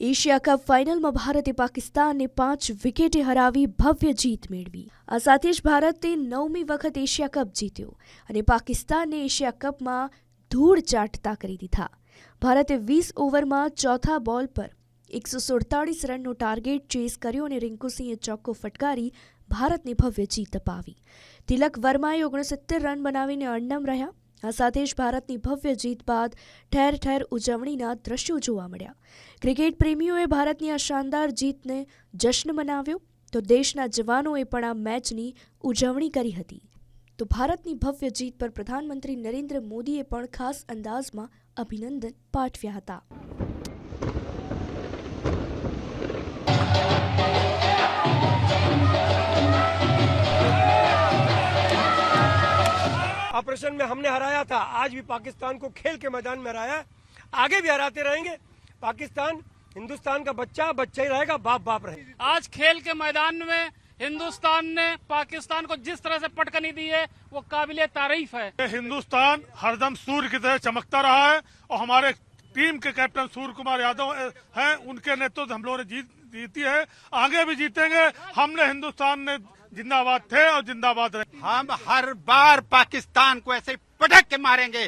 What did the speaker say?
Asia cup ફાઇનલમાં ભારતે પાકિસ્તાનને પાંચ વિકેટે હરાવી ભવ્ય જીત મેળવી. આ સાથે જ ભારતે નવમી વખત એશિયા કપ જીત્યો અને પાકિસ્તાનને એશિયા કપમાં ધૂળ ચાટતા કરી દીધા. ભારતે વીસ ઓવરમાં ચોથા બોલ પર એકસો સુડતાળીસ રનનો ટાર્ગેટ ચેસ કર્યો અને રિંકુસિંહે ચોક્કો ફટકારી ભારતને ભવ્ય જીત અપાવી. તિલક વર્માએ ઓગણસિત્તેર રન બનાવીને અણનમ રહ્યા. આ સાથે જ ભારતની ભવ્ય જીત બાદ ઠેર ઠેર ઉજવણીના દ્રશ્યો જોવા મળ્યા. ક્રિકેટ પ્રેમીઓએ ભારતની આ શાનદાર જીતને જશ્ન મનાવ્યો, તો દેશના જવાનોએ પણ આ મેચની ઉજવણી કરી હતી. તો ભારતની ભવ્ય જીત પર પ્રધાનમંત્રી નરેન્દ્ર મોદીએ પણ ખાસ અંદાજમાં અભિનંદન પાઠવ્યા હતા. ऑपरेशन में हमने हराया था। आज भी पाकिस्तान को खेल के मैदान में हराया आगे भी हराते रहेंगे। पाकिस्तान हिंदुस्तान का बच्चा बच्चा ही रहेगा बाप बाप रहेगा। आज खेल के मैदान में हिंदुस्तान ने पाकिस्तान को जिस तरह से पटकनी दी है वो काबिल तारीफ़ है। हिंदुस्तान हरदम सूर्य की तरह चमकता रहा है और हमारे टीम के कैप्टन सूर्य कुमार यादव हैं उनके नेतृत्व हम लोगों ने जीत जीती है। आगे भी जीतेंगे। हमने हिंदुस्तान ने जिंदाबाद थे और जिंदाबाद रहे। हम हर बार पाकिस्तान को ऐसे पटक के मारेंगे।